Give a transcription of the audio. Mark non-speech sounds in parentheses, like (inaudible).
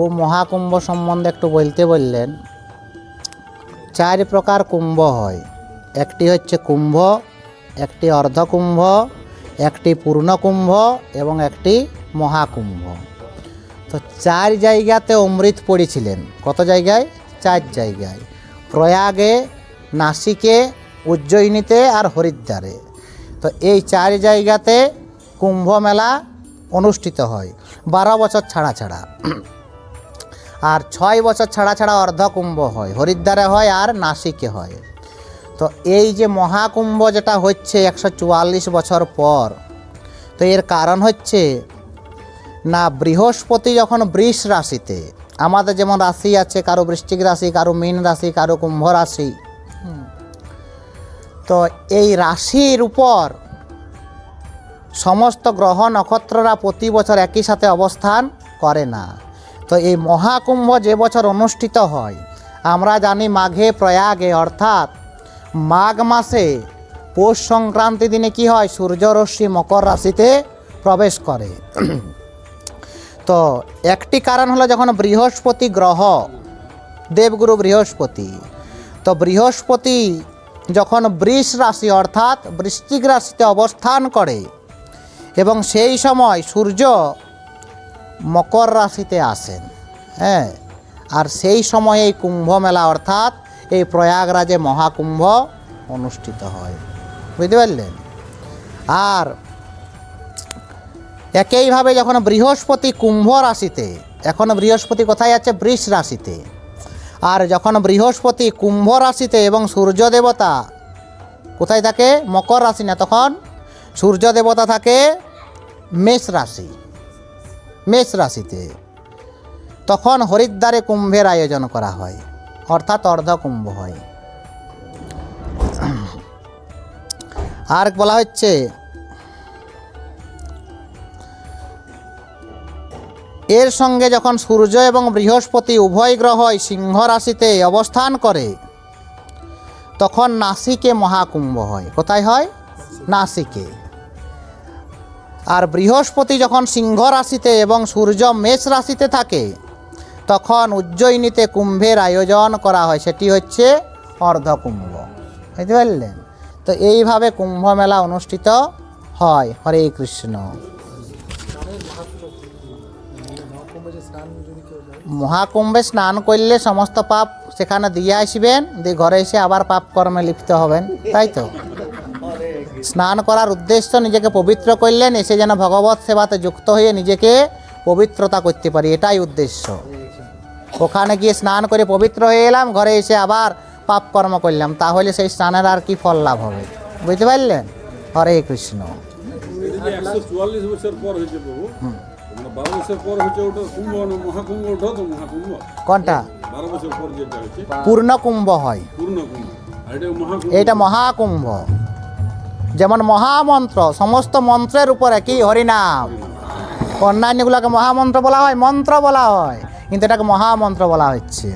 ও মহাকুম্ভ সম্বন্ধে একটু বলতে বললেন, চার প্রকার কুম্ভ হয়। একটি হচ্ছে কুম্ভ, একটি অর্ধকুম্ভ, একটি পূর্ণকুম্ভ এবং একটি মহাকুম্ভ। তো চার জায়গাতে অমৃত পড়েছিলেন। কত জায়গায়? চার জায়গায়। প্রয়াগে, নাসিকে, উজ্জয়িনীতে আর হরিদ্বারে। তো এই চার জায়গাতে কুম্ভ মেলা অনুষ্ঠিত হয়। বারো বছর ছাড়া ছাড়া। আর ছয় বছর ছাড়া ছাড়া অর্ধকুম্ভ হয়, হরিদ্বারে হয় আর নাসিকে হয়। তো এই যে মহাকুম্ভ যেটা হচ্ছে একশো চুয়াল্লিশ বছর পর, তো এর কারণ হচ্ছে না, বৃহস্পতি যখন বৃষ রাশিতে, আমাদের যেমন রাশি আছে, কারও বৃশ্চিক রাশি, কারও মীন রাশি, কারও কুম্ভ রাশি তো এই রাশির উপর সমস্ত গ্রহ নক্ষত্ররা প্রতি বছর একই সাথে অবস্থান করে না। তো এই মহাকুম্ভ যে বছর অনুষ্ঠিত হয়, আমরা জানি মাঘে প্রয়াগে, অর্থাৎ মাঘ মাসে পৌষ সংক্রান্তি দিনে কি হয়? সূর্যরশ্মি মকর রাশিতে প্রবেশ করে। (clears throat) তো একটি কারণ হলো যখন বৃহস্পতি গ্রহ, দেবগুরু বৃহস্পতি, তো বৃহস্পতি যখন বৃষ রাশি, অর্থাৎ বৃশ্চিক রাশিতে অবস্থান করে এবং সেই সময় সূর্য মকর রাশিতে আসেন হ্যাঁ? আর সেই সময় এই কুম্ভ মেলা অর্থাৎ এই প্রয়াগরাজে মহাকুম্ভ অনুষ্ঠিত হয়। বুঝতে পারলেন? আর একইভাবে যখন বৃহস্পতি কুম্ভ রাশিতে, এখন বৃহস্পতি কোথায় আছে? বৃষ রাশিতে। আর যখন বৃহস্পতি কুম্ভ রাশিতে এবং সূর্য দেবতা কোথায় থাকে? মকর রাশি না, তখন সূর্য দেবতা থাকে মেষ রাশি। মেষ রাশিতে। তখন হরিদ্বারে কুম্ভের আয়োজন করা হয়, অর্থাৎ অর্ধকুম্ভ হয়। আর বলা হচ্ছে, এর সঙ্গে যখন সূর্য এবং বৃহস্পতি উভয় গ্রহই সিংহ রাশিতে অবস্থান করে, তখন নাসিকে মহাকুম্ভ হয়। কোথায় হয়? নাসিকে। আর বৃহস্পতি যখন সিংহ রাশিতে এবং সূর্য মেষ রাশিতে থাকে, তখন উজ্জয়িনীতে কুম্ভের আয়োজন করা হয়। সেটি হচ্ছে অর্ধকুম্ভ। বুঝতে পারলেন? তো এইভাবে কুম্ভ মেলা অনুষ্ঠিত হয়। হরে কৃষ্ণ। মহাকুম্ভে স্নান করলে সমস্ত পাপ সেখানে দিয়ে আসবেন, দিয়ে ঘরে এসে আবার পাপ কর্মে লিপ্ত হবেন, তাই তো? স্নান করার উদ্দেশ্য নিজেকে পবিত্র করলেন এসে যেন ভগবত সেবাতে যুক্ত হয়ে নিজেকে পবিত্রতা করতে পারি এটাই উদ্দেশ্য। ওখানে গিয়ে স্নান করে পবিত্র হয়ে এলাম ঘরে এসে আবার পাপ কর্ম করলাম তাহলে সেই স্নানের আর কি ফল লাভ হবে? বুঝতে পারলেন? হরে কৃষ্ণ। কোনটা? পূর্ণ কুম্ভ হয়। এটা মহাকুম্ভ। যেমন মহামন্ত্র, সমস্ত মন্ত্রের উপরে কি হরিনাম। অন্যান্যগুলোকে মহামন্ত্র বলা হয়, মন্ত্র বলা হয়, কিন্তু এটাকে মহামন্ত্র বলা হচ্ছে।